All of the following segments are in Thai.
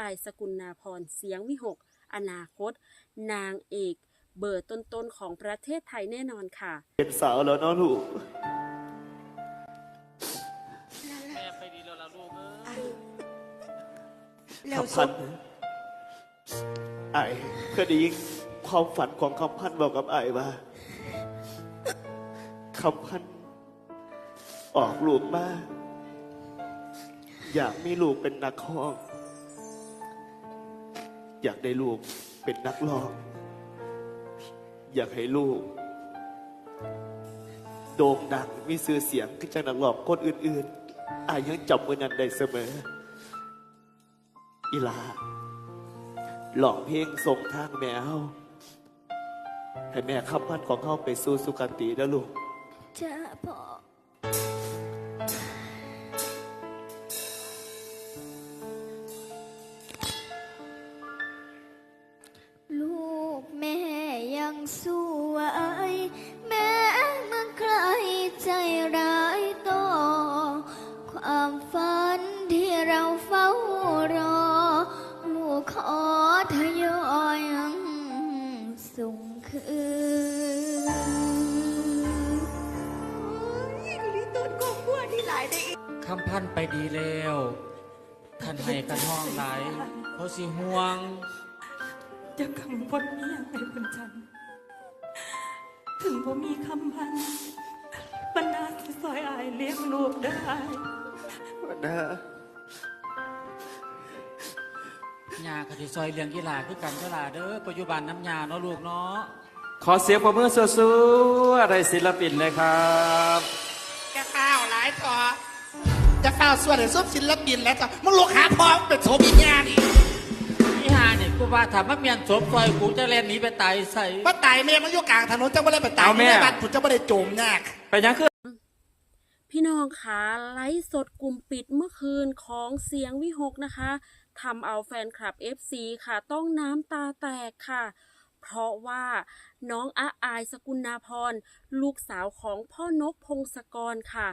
อายสกุลนาพรเสียงวิหก อนาคต นางเอก เบอร์ต้นๆของประเทศไทยแน่นอนค่ะ เป็นสาวแล้วเนาะลูกแม่ไปดีแล้วล่ะลูกเอ้ย แล้วคำสุพันดธ์ไอ้เคยได้ยินความฝันของคำพันธ์บอกกับไอ้ว่าคำพันธ์ออกลูกมาอยากมีลูกเป็นนักร้อง อยากได้ลูกเป็นนักร้อง อยากให้ลูก โด่งดังมีชื่อเสียงขึ้นจากนักร้องคนอื่น ๆอายยังจำมือนั้นได้เสมอ อีลาหลอกเพลงส่งทางแมวให้แม่ขับพันของเขาไปสู่สุคติแล้วลูกจ้าพ่อ ส่งคืนลิตูนกองบัวที่หลายได้อีกคำพันไปดีแล้วท่านให้กันห้องหลายเขาสิห่วงจะกังวลมีอย่างไรบนฉัน ถึงว่ามีคำพันบรรดาสิซอยอายเลี้ยงลูกได้นะ ยาคติซอยเลี้ยงกีฬาคือกันเวลาเด้อปัจจุบันน้ำยาเนาะลูกเนาะขอเสียงปรบมือสู้ๆอะไรศิลปินเลยครับจะข้าวหลายต่อจะข้าวส่วนในซุปศิลปินแล้วต่อมึงลูกหาพร้อมเป็นโสมิญาณอีกอีหาเนี่ยกูว่าถามว่าเมียนสมซอยกูจะเล่นหนีไปตายใส่ว่าตายเมียมันอยู่กลางถนนจะไม่ได้ไปตายเอาแม่ในบ้านกูจะไม่ได้โจมยากไปยังคือพี่น้องคะไลฟ์สดกลุ่มปิดเมื่อคืนของเสียงวิหกนะคะ ทำเอาแฟนคลับ FC ค่ะ ต้องน้ำตาแตกค่ะ เพราะว่าน้องอาอายสกุลนาพร ลูกสาวของพ่อนกพงศกรค่ะ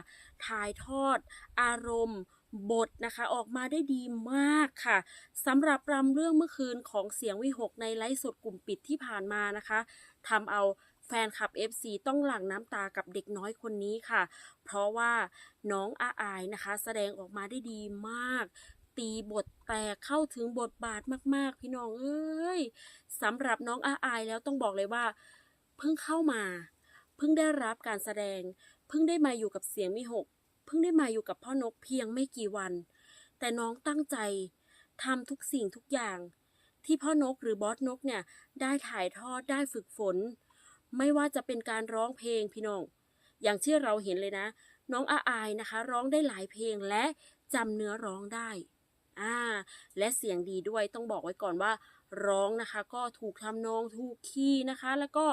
ถ่ายทอด อารมณ์บทนะคะออกมาได้ดีมากค่ะสำหรับรำเรื่องเมื่อคืนของเสียงวิหกในไลฟ์สดกลุ่มปิดที่ผ่านมานะคะทำเอาแฟนคลับ FC ต้องหลั่งน้ำตากับเด็กน้อยคนนี้ค่ะ เพราะว่าน้องอาอายนะคะ แสดงออกมาได้ดีมาก ตีบทแตกเข้าถึงบทบาทมาก ๆ พี่น้องเอ้ยสำหรับน้องอาอายแล้วต้องบอกเลยว่า เพิ่งเข้ามา เพิ่งได้รับการแสดง เพิ่งได้มาอยู่กับเสียงมิหก เพิ่งได้มาอยู่กับพ่อนกเพียงไม่กี่วัน แต่น้องตั้งใจทำทุกสิ่งทุกอย่าง ที่พ่อนกหรือบอสนกเนี่ยได้ถ่ายทอดได้ฝึกฝน ไม่ว่าจะเป็นการร้องเพลงพี่น้อง อย่างที่เราเห็นเลยนะ น้องอาอายนะคะ ร้องได้หลายเพลงและจำเนื้อร้องได้ อ่า และเสียงดีด้วยต้องบอกไว้ก่อนว่า ร้องนะคะ ก็ถูกทำนองถูกคีย์นะคะ แล้วก็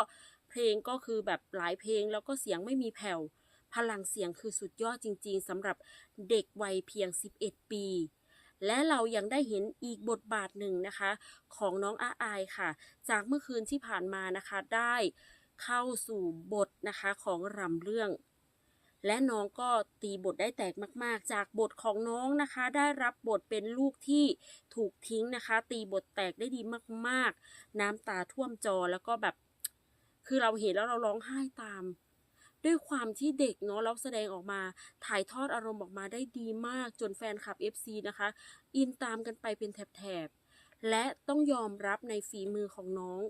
เพลงก็คือแบบหลายเพลงแล้วก็เสียงไม่มีแผ่ว พลังเสียงคือสุดยอดจริง ๆสำหรับเด็กวัยเพียง 11 ปี และเรายังได้เห็นอีกบทบาทหนึ่งนะคะ ของน้องอาอายค่ะ จากเมื่อคืนที่ผ่านมานะคะได้เข้าสู่บทนะคะของรำเรื่อง และน้องก็ตีบทได้แตกมาก ๆ จากบทของน้องนะคะ ได้รับบทเป็นลูกที่ถูกทิ้งนะคะ ตีบทแตกได้ดีมาก ๆ น้ำตาท่วมจอแล้วก็แบบ คือเราเห็นแล้วเราร้องไห้ตาม ด้วยความที่เด็กเนาะแล้วแสดงออกมาถ่ายทอดอารมณ์ออกมาได้ดีมากจนแฟนคลับ FC นะคะ อินตามกันไปเป็นแถบๆและต้องยอมรับในฝีมือของน้อง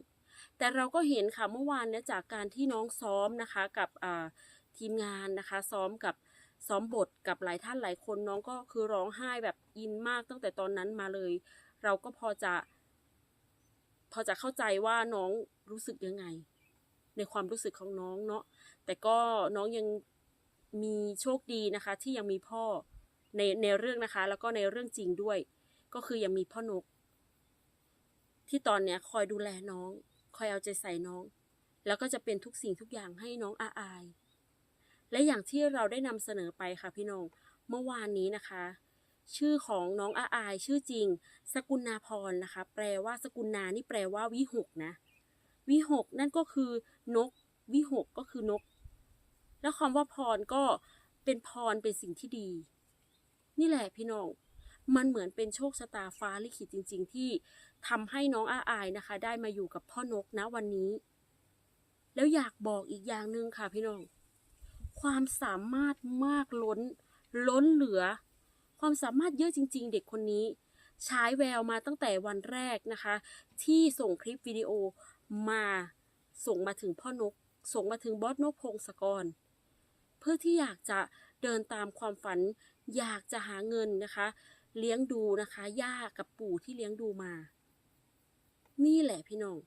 แต่เราก็เห็นค่ะเมื่อวานเนี่ยจากการที่น้องซ้อมนะคะกับอ่า ทีมงานนะคะ ซ้อมกับซ้อมบทกับหลายท่านหลายคนน้องก็คือร้องไห้แบบอินมากตั้งแต่ตอนนั้นมาเลย เราก็พอจะ พอจะเข้าใจว่าน้องรู้สึกยังไง ในความรู้สึกของน้องเนาะแต่ก็น้องยังมีโชคดีนะคะ ที่ยังมีพ่อในในเรื่องนะคะ แล้วก็ในเรื่องจริงด้วย ก็คือยังมีพ่อนก ที่ตอนเนี้ยคอยดูแลน้อง คอยเอาใจใส่น้อง แล้วก็จะเป็นทุกสิ่งทุกอย่างให้น้องอาอาย และอย่างที่เราได้นำเสนอไปค่ะพี่น้องเมื่อวานนี้นะคะ ชื่อของน้องอาอายชื่อจริง สกุลนาพรนะคะ แปลว่าสกุลนานี่แปลว่าวิหกนะ วิหกนั่นก็คือนก วิหกก็คือนก แล้วคำว่าพรก็เป็นพรเป็นสิ่งที่ดี นี่แหละพี่น้องมันเหมือนเป็นโชคชะตาฟ้าลิขิตจริง ๆ ที่ทำให้น้องอาอายนะคะ ได้มาอยู่กับพ่อนกนะวันนี้ แล้วอยากบอกอีกอย่างหนึ่งค่ะพี่น้อง ความสามารถมากล้น ล้นเหลือ ความสามารถเยอะจริง ๆ เด็กคนนี้ฉายแววมาตั้งแต่วันแรกนะคะ ที่ส่งคลิปวิดีโอมาส่งมาถึงพ่อนก ส่งมาถึงบอสนกพงศกร เพื่อที่อยากจะเดินตามความฝัน อยากจะหาเงินนะคะ เลี้ยงดูนะคะ ย่ากับปู่ที่เลี้ยงดูมา นี่แหละพี่น้อง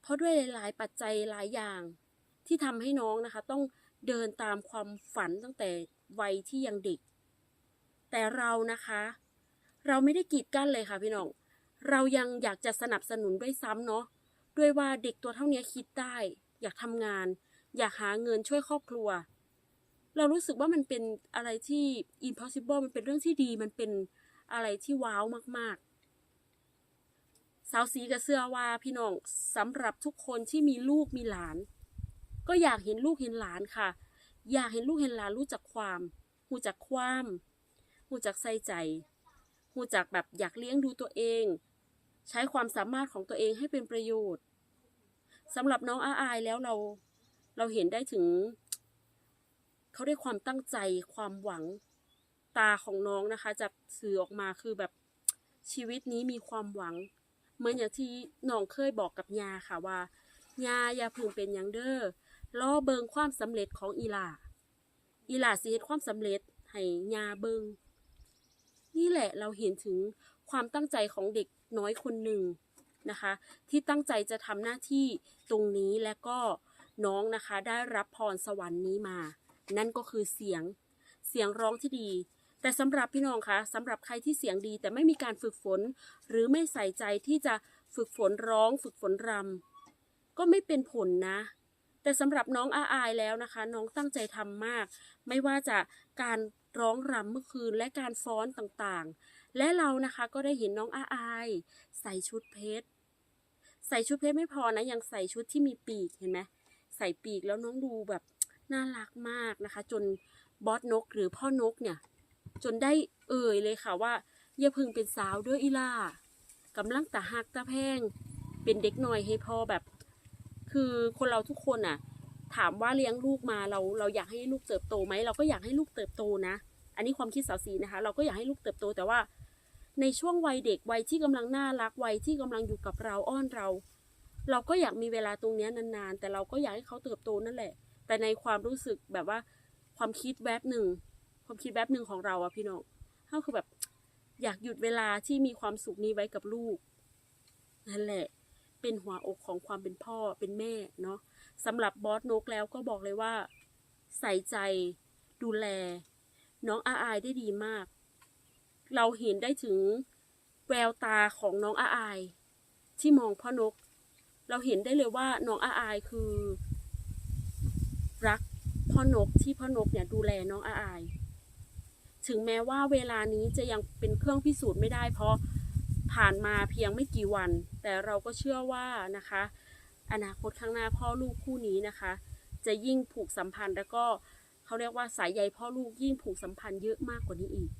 เพราะด้วยหลาย ๆ ปัจจัยหลายอย่าง ที่ทำให้น้องนะคะ ต้องเดินตามความฝันตั้งแต่วัยที่ยังเด็ก แต่เรานะคะ เราไม่ได้กีดกั้นเลยค่ะพี่น้อง เรายังอยากจะสนับสนุนด้วยซ้ำเนาะด้วยว่าเด็กตัวเท่านี้คิดได้ อยากทำงาน อยากหาเงินช่วยครอบครัว เรารู้สึกว่ามันเป็นอะไรที่ impossible มันเป็นเรื่องที่ดี มันเป็นอะไรที่ว้าวมากๆ สาวสีกับเสื้อว่าพี่น้องสำหรับทุกคนที่มีลูกมีหลาน ก็อยากเห็นลูกเห็นหลานค่ะ อยากเห็นลูกเห็นหลานรู้จักความรู้จักความรู้จักใส่ใจรู้จักแบบอยากเลี้ยงดูตัวเอง ใช้ความสามารถของตัวเองให้เป็นประโยชน์สำหรับน้องอาอายแล้วเรา เราเห็นได้ถึง เขาได้ความตั้งใจความหวังตาของน้องนะคะจะสื่อออกมาคือแบบชีวิตนี้มีความหวัง เหมือนอย่างที่น้องเคยบอกกับยาค่ะว่ายาอย่าพึงเป็นย่างเด้อ รอเบิงความสำเร็จของอีหลา อีหลาสิเฮ็ดความสำเร็จให้ยาเบิงนี่แหละเราเห็นถึงความตั้งใจของเด็กน้อยคนหนึ่งนะคะ ที่ตั้งใจจะทำหน้าที่ตรงนี้และก็น้องนะคะได้รับพรสวรรค์นี้มา นั่นก็คือเสียงเสียงร้องที่ดี แต่สำหรับพี่น้องคะสำหรับใครที่เสียงดี แต่ไม่มีการฝึกฝน หรือไม่ใส่ใจที่จะฝึกฝนร้อง ฝึกฝนรำก็ไม่เป็นผลนะ แต่สำหรับน้องอาอายแล้วนะคะ น้องตั้งใจทำมาก ไม่ว่าจะการร้องรำเมื่อคืนและการฟ้อนต่างๆ และเรานะคะก็ได้เห็นน้องอาอาย ใส่ชุดเพชรใส่ชุดเพชรไม่พอนะยังใส่ชุดที่มีปีกเห็นไหมใส่ปีกแล้วน้องดูแบบน่ารักมากนะคะ จนบอสนกหรือพ่อนกเนี่ย จนได้เอ่ยเลยค่ะว่าอย่าพึงเป็นสาวเด้วยอีล่ากำลังตาหักตาแพง เป็นเด็กหน่อยให้พอแบบ คือคนเราทุกคนน่ะ ถามว่าเลี้ยงลูกมาเราเราอยากให้ลูกเติบโตไหมเราก็อยากให้ลูกเติบโตนะ อันนี้ความคิดสาวสีนะคะ เราก็อยากให้ลูกเติบโตแต่ว่า ในช่วงวัยเด็กวัยที่กำลังน่ารักวัยที่กำลังอยู่กับเราอ้อนเรา เราก็อยากมีเวลาตรงนี้นานๆ แต่เราก็อยากให้เขาเติบโตนั่นแหละ แต่ในความรู้สึกแบบว่า ความคิดแวบหนึ่งความคิดแวบหนึ่งของเราอะพี่น้องก็คือแบบอยากหยุดเวลาที่มีความสุขนี้ไว้กับลูก นั่นแหละ เป็นหัวอกของความเป็นพ่อเป็นแม่เนาะสำหรับบอสนกแล้วก็บอกเลยว่า ใส่ใจดูแล น้องอาอายได้ดีมาก เราเห็นได้ถึงแววตาของน้องอาอาย ที่มองพ่อนก เราเห็นได้เลยว่าน้องอาอายคือ รักพ่อนกที่พ่อนกเนี่ยดูแลน้องอาอาย ถึงแม้ว่าเวลานี้จะยังเป็นเครื่องพิสูจน์ไม่ได้เพราะ ผ่านมาเพียงไม่กี่วัน แต่เราก็เชื่อว่านะคะ อนาคตข้างหน้าพ่อลูกคู่นี้นะคะ จะยิ่งผูกสัมพันธ์แล้วก็เขาเรียกว่าสายใยพ่อลูกยิ่งผูกสัมพันธ์เยอะมากกว่านี้อีก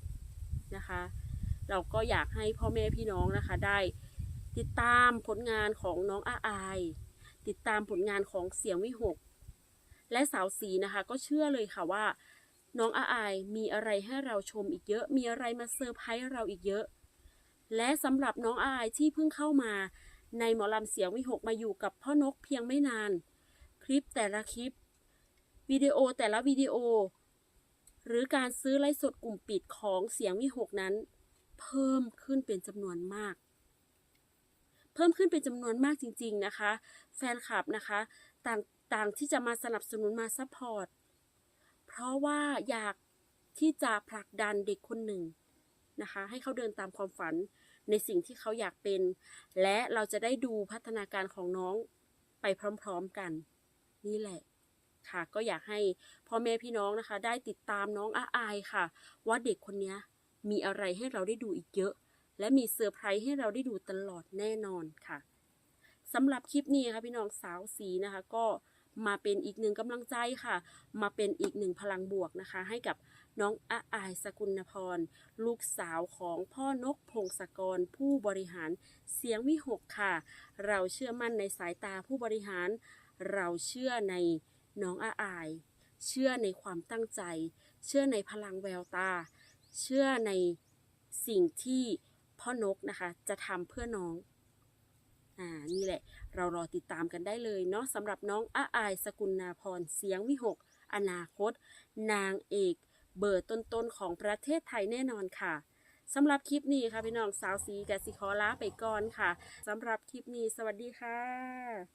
นะคะ เราก็อยากให้พ่อแม่พี่น้องนะคะได้ติดตามผลงานของน้องอาอาย ติดตามผลงานของเสียงวิหก และสาวสีนะคะ ก็เชื่อเลยค่ะว่า น้องอาอายมีอะไรให้เราชมอีกเยอะ มีอะไรมาเซอร์ไพรส์เราอีกเยอะ และสำหรับน้องอาอายที่เพิ่งเข้ามา ในหมอลำเสียงวิหกมาอยู่กับพ่อนกเพียงไม่นาน คลิปแต่ละคลิป วิดีโอแต่ละวิดีโอ หรือการซื้อไลฟ์สดกลุ่มปิดของเสียงวิหกนั้น เพิ่มขึ้นเป็นจำนวนมาก เพิ่มขึ้นเป็นจำนวนมากจริง ๆนะคะ แฟนคลับนะคะต่างต่างที่จะมาสนับสนุนมาซัพพอร์ตเพราะว่าอยากที่จะผลักดันเด็กคนหนึ่ง นะคะ ให้เขาเดินตามความฝันในสิ่งที่เขาอยากเป็น และเราจะได้ดูพัฒนาการของน้องไปพร้อมๆกัน นี่แหละค่ะ ก็อยากให้พ่อแม่พี่น้องนะคะ ได้ติดตามน้องอาอายค่ะ ว่าเด็กคนนี้มีอะไรให้เราได้ดูอีกเยอะ และมีเซอร์ไพรส์ให้เราได้ดูตลอดแน่นอนค่ะสำหรับคลิปนี้ค่ะพี่น้องสาวสีนะคะ ก็มาเป็นอีกหนึ่งกำลังใจค่ะ มาเป็นอีกหนึ่งพลังบวกนะคะ ให้กับ น้องอาอายสกุลพร ลูกสาวของพ่อนกพงศกรผู้บริหารเสียงวิหกค่ะ เราเชื่อมั่นในสายตาผู้บริหาร เราเชื่อในน้องอาอาย เชื่อในความตั้งใจ เชื่อในพลังแววตา เชื่อในสิ่งที่พ่อนกนะคะ จะทำเพื่อน้องอ่านี่แหละ เรารอติดตามกันได้เลยเนาะสำหรับน้องอาอายสกุลนาพรเสียงวิหก อนาคต นางเอก เบอร์ต้นๆของประเทศไทยแน่นอนค่ะสำหรับคลิปนี้ค่ะพี่น้องสาวสีกับสิคอลาไปก่อนค่ะสำหรับคลิปนี้สวัสดีค่ะ